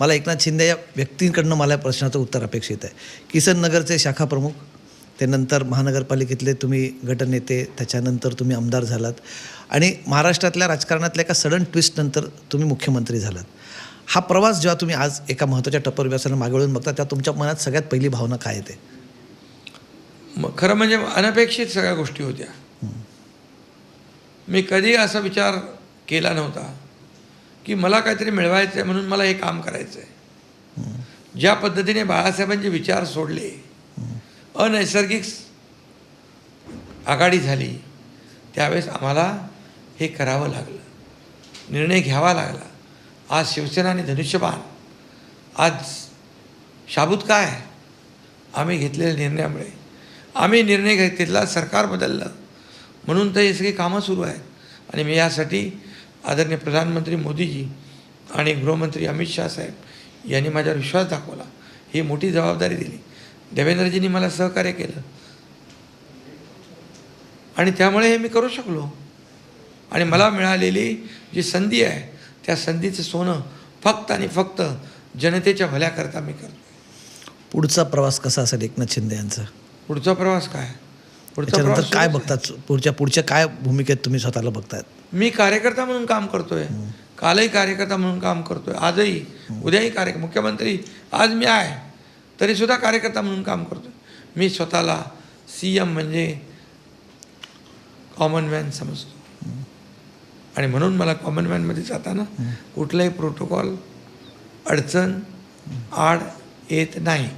मला एकनाथ शिंदे या व्यक्तींकडनं मला या प्रश्नाचं उत्तर अपेक्षित आहे. किसन नगरचे शाखा प्रमुख त्यानंतर महानगरपालिकेतले तुम्ही गटनेते त्याच्यानंतर तुम्ही आमदार झालात. आणि महाराष्ट्रातल्या राजकारणातल्या एका सडन ट्विस्टनंतर तुम्ही मुख्यमंत्री झालात. हा प्रवास जेव्हा तुम्ही आज एका महत्त्वाच्या टप्प्यावर व्यवसायाला मागे वळून बघता तेव्हा तुमच्या मनात सगळ्यात पहिली भावना काय येते मग खरं म्हणजे अनपेक्षित सगळ्या गोष्टी होत्या. मी कधी असा विचार केला नव्हता. की मला काहीतरी मिळवायचं आहे म्हणून मला हे काम करायचं आहे ज्या पद्धतीने बाळासाहेबांचे विचार सोडले अनैसर्गिक आघाडी झाली त्यावेळेस आम्हाला हे करावं लागलं. निर्णय घ्यावा लागला. आज शिवसेना आणि धनुष्यबाण आज शाबूत काय? आम्ही घेतलेल्या निर्णयामुळे. आम्ही निर्णय घेतला सरकार बदललं. म्हणून तर हे सगळी कामं सुरू आहेत. आणि मी यासाठी आदरणीय प्रधानमंत्री मोदीजी आणि गृहमंत्री अमित शहा साहेब यांनी माझ्यावर विश्वास दाखवला. ही मोठी जबाबदारी दिली. देवेंद्रजींनी मला सहकार्य केलं. आणि त्यामुळे हे मी करू शकलो. आणि मला मिळालेली जी संधी आहे त्या संधीचं सोनं फक्त आणि फक्त जनतेच्या भल्याकरता मी करतो पुढचा प्रवास कसा असेल एकनाथ शिंदे यांचा? पुढचा प्रवास काय? त्याच्यानंतर काय. बघतात? पुढच्या पुढच्या काय भूमिकेत तुम्ही स्वतःला बघतायत? मी कार्यकर्ता म्हणून काम करतोय. कालही कार्यकर्ता म्हणून काम करतोय. आजही उद्याही कार्य मुख्यमंत्री आज मी आहे. तरी सुद्धा कार्यकर्ता म्हणून काम करतोय. मी स्वतःला सी एम म्हणजे कॉमन मॅन समजतो. आणि म्हणून मला कॉमन मॅनमध्ये जाताना कुठलाही प्रोटोकॉल अडचण आड येत नाही.